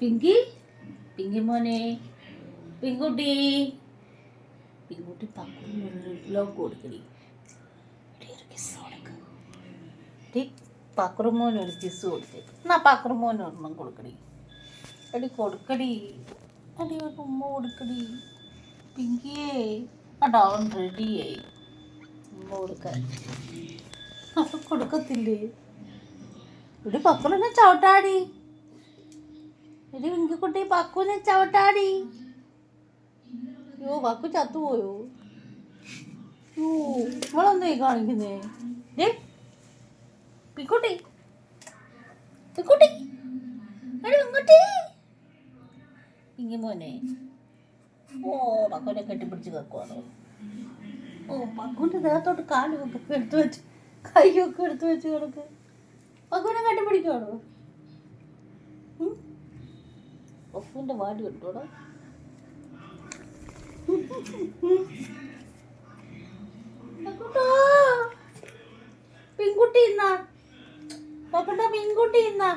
പിങ്കി? പിങ്കി മോനെ. പിങ്കുട്ടി. പിങ്കുട്ടി പക്കുറിലോക്ക് കൊടുക്കടി. എടി, ഒരു കിസ് കൊടുത്തേ എന്നാ പക്കുറുമോന് ഒരെണ്ണം കൊടുക്കടി. എടി കൊടുക്കടി. അടി ഒരു ഉമ്മ കൊടുക്കടി. പിങ്കിയേ അടാ അവൻ റെഡിയായി ഉമ്മ കൊടുക്കാൻ. അത് കൊടുക്കത്തില്ലേ? ഇവിടെ പക്കുറിനെ ചവിട്ടാടി. ഒരു പിങ്കിക്കുട്ടി പക്കുവിനെ ചവിട്ടാടി. യോ പക്കു ചത്തുപോയോ? യോ ഇവളെന്തേ കാണിക്കുന്നേ? ഏ പിക്കുട്ടി പിക്കുട്ടി എടി പിങ്കുട്ടി പിങ്കി മോനെ. ഓ പക്കുവിനെ കെട്ടിപ്പിടിച്ച് വെക്കുവാണോ? ഓ പക്കുവിന്റെ ദേഹത്തോട്ട് കാലും ഒക്കെ എടുത്തു വെച്ച് കൈയൊക്കെ എടുത്തു വെച്ച് കിടക്ക്. പക്കുവിനെ കെട്ടിപ്പിടിക്കുവാണോ? പക്കുവിന്റെ വാടി കിട്ടൂടെ പെൺകുട്ടി. ഇന്നാ. പക്കുട്ട പെൺകുട്ടി ഇന്നാ.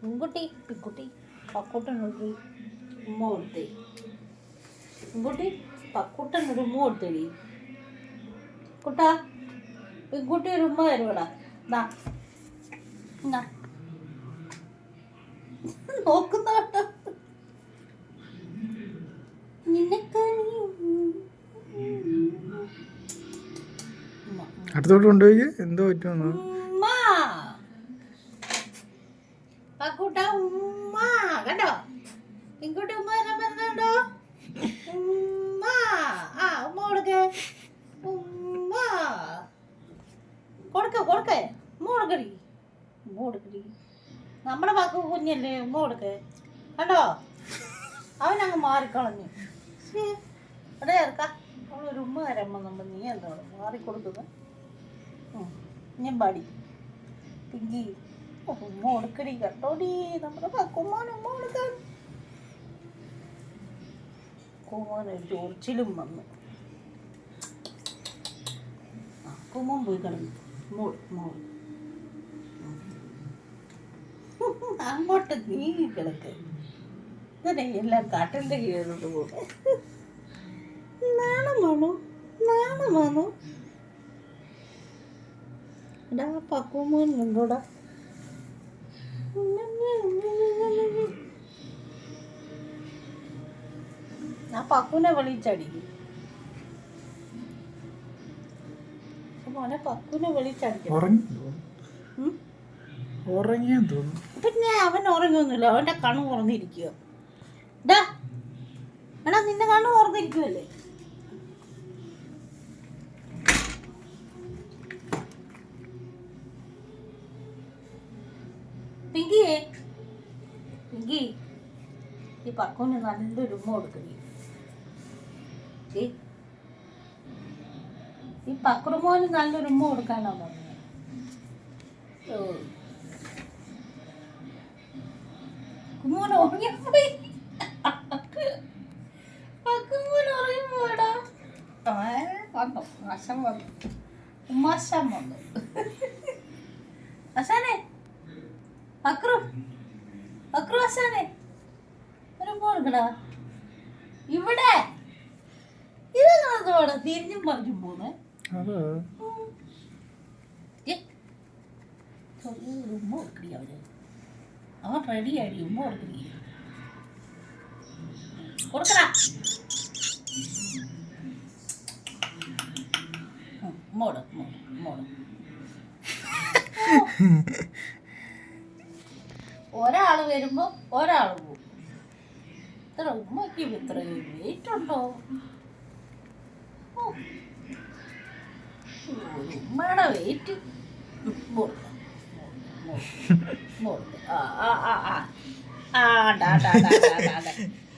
പെൺകുട്ടി പെൺകുട്ടി. പക്കുട്ടനൊരു ഉമ്മ കൊടുത്തേ. പെൺകുട്ടി പക്കുട്ടനൊരു ഉമ്മ കൊടുത്തേടി കുട്ടാ പെൺകുട്ടി ഒരു ഉമ്മ തരുവടാ. ദാ എന്നാ അടുത്തോട്ട് കൊണ്ടുപോയി. എന്തോ പറ്റുമെന്ന് കണ്ടോ? ഇങ്ങോട്ട് ഉമ്മ പറഞ്ഞോ ഉമ്മ. ആ ഉമ്മ കൊടുക്ക്. ഉമ്മ. കൊടുക്ക കൊടുക്ക. ഉമ്മ കൊടുക്കടി. ഉമ്മ കൊടുക്കടി. നമ്മുടെ വാക്ക് കുഞ്ഞല്ലേ ഉമ്മ കൊടുക്ക്. കണ്ടോ? അവനങ്ങ് മാറിക്കളഞ്ഞു. ഇവിടെ അവളൊരു ഉമ്മ തരുമ്പോൾ നമ്മൾ നീ എന്തോ മാറിക്കൊടുക്കുന്നു. ഞാൻ പാടി പിങ്കി ഉമ്മ കൊടുക്കടി കണ്ടോടി നമ്മുടെ പക്കുമ്മോൻ ഉമ്മ കൊടുക്കാൻ. കുമ്മോന് ചൊറിച്ചിലും വന്നു. കുമ്മോൻ പോയി കളഞ്ഞു മോൾ മോൾ അങ്ങോട്ട് നീങ്ങി കിടക്ക്. ഇങ്ങനെ എല്ലാം കാട്ടിന്റെ കീഴിലോട്ട് പോകും. നാണമാണോ നാണമാണോ എടാ പക്കുമോൻ ഉണ്ടോടാ? പക്കുനെ വിളിച്ചടിക്കും മോനെ പക്കുനെ വിളിച്ചടിക്കും. ഉറങ്ങി ഉറങ്ങിയെന്ന് തോന്നുന്നു. പിന്നെ അവൻ ഉറങ്ങുന്നില്ല. അവന്റെ കണ്ണു ഉറന്നിരിക്കുക എടാ നിന്റെ കണ്ണു തുറന്നിരിക്കുമല്ലേ പിങ്കിയേ പിങ്കി ഈ പക്കുന് നല്ലൊരു ഉമ്മ കൊടുക്കണി? ഈ പക്രുമോന് നല്ലൊരു ഉമ്മ കൊടുക്കാനാ പറഞ്ഞത് ഓ. കുമോൻ ഉറങ്ങിപ്പോയി കുമോൻ ഉറങ്ങിപ്പോടാ വന്നു അശം വന്നു ഉമ്മാശം വന്നു അശാനെ അക്രു അക്രു അശാനെ ഒരു പോകടാ ഇവിടെ ഇതെന്താ തിരിഞ്ഞും പറഞ്ഞു പോന്നെ കൊടുക്കടി അവന്? അവൻ റെഡി ആയി ഉമ്മ കൊടുക്കുന്നില്ല ഒരാൾ വരുമ്പോ ഒരാൾ പോകും. ഇത്ര ഉമ്മയ്ക്ക് ഇത്ര വെയിറ്റ് ഉണ്ടോ? ഉമ്മയുടെ വെയിറ്റ് മോട്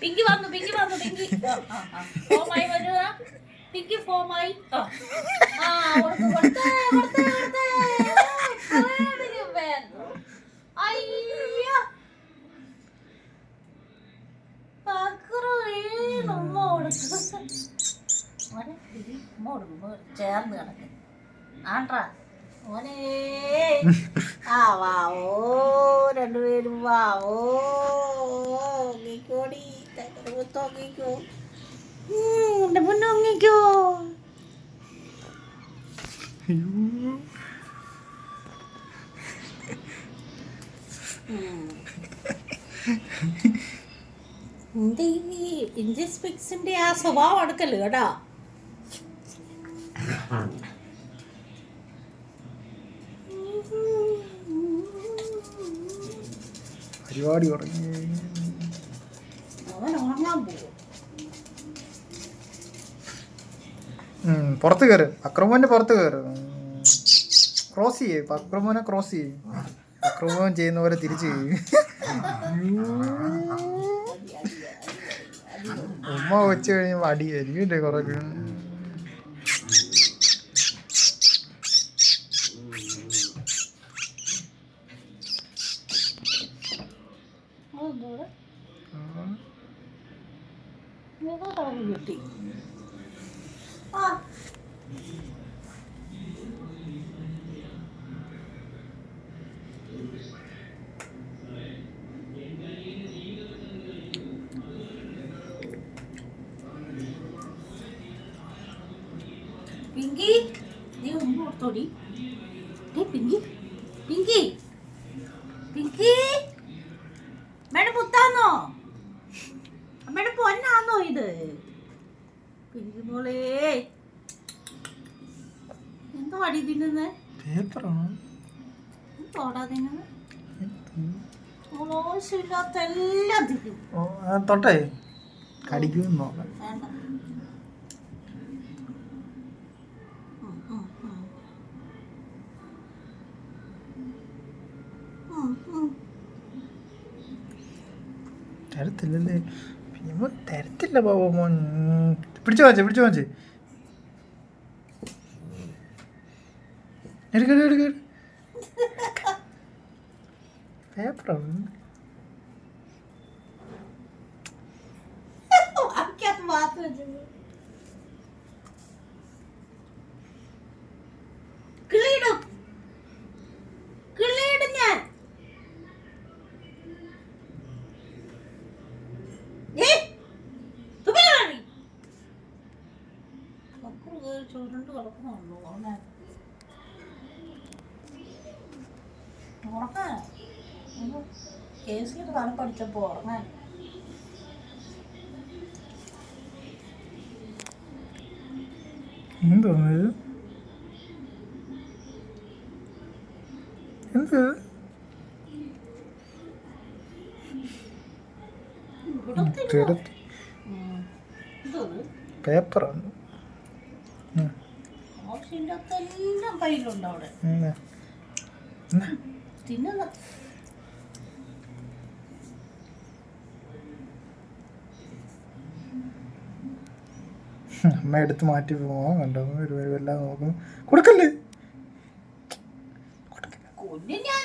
പിങ്കി വന്നു പിങ്കി വന്നു പിങ്കി. ഫോമായി വരുക. പിങ്കി ഫോമായി. ചേർന്ന് കിടക്കുന്നു ആണ്ട്രാ മോനെ. ആ വാ ഓ വാ ഓ ആ സ്വഭാവം അടുക്കല്ലോ കേട്ടാ. പരിപാടി തുടങ്ങി ഉം, പുറത്ത് കയറ് അക്രമോന്റെ പുറത്ത് കയറ് ക്രോസ് ചെയ്യേ. അക്രമോനെ ക്രോസ് ചെയ്യേ. അക്രമോൻ ചെയ്യുന്ന പോലെ തിരിച്ചു ചെയ്യും. ഉമ്മ വെച്ച് കഴിയുമ്പോ അടിയായിരിക്കും കുറെ അതെന്തോടെ ഏതോ കളവ് കിട്ടി ആ പിങ്കി ഏ പിങ്കി. പിങ്കി. പിങ്കി. അമ്മയുടെ പുത്താന്നോ? അമ്മയുടെ പൊന്നാന്നോ ഇത്? പിങ്കി മോളെ. എന്തോ അടി തിന്നുന്നേ? തോടാ തിന്നുന്നത് മോളോശമില്ലാത്ത എല്ലാം തിന്നും. തൊട്ടേ. കടിക്കുമെന്ന് നോക്കാം. തരത്തില്ലല്ലേ? പിന്നെ തരത്തില്ല ബാബു മോൻ. പിടിച്ചു വാച്ചേ പിടിച്ചു വാച്ചേ. എടുക്ക എടുക്ക പേപ്പറാണ് വാക്കിയത് മാത്രം ചുരുണ്ട് കിടക്കുന്നുള്ളൂ ഉറങ്ങാൻ ഉറങ്ങാൻ എന്തോന്നത് എന്ത്? ഇവിടത്തെ തെരത്ത്. ഇതൊരു പേപ്പറാണ്. എല്ലാം കയ്യിലുണ്ട് അവിടെ? തിന്നുന്ന അമ്മ എടുത്ത് മാറ്റി പോവാൻ കണ്ടോ? ഒരു എല്ലാം നോക്കും കൊടുക്കല്ലേ? കൊല്ലു ഞാൻ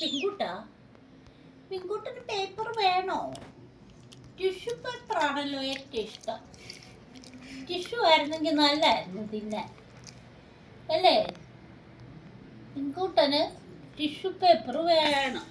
പെൺകുട്ടാ പെൺകുട്ടിന് പേപ്പർ വേണോ? ടിഷ്യൂ പേപ്പർ ആണല്ലോ ഏറ്റവും ഇഷ്ടം. ടിഷ്യൂ ആയിരുന്നെങ്കിൽ നല്ലായിരുന്നു തിന്നാൻ അല്ലേ? പെൺകുട്ടന് ടിഷ്യൂ പേപ്പർ വേണം.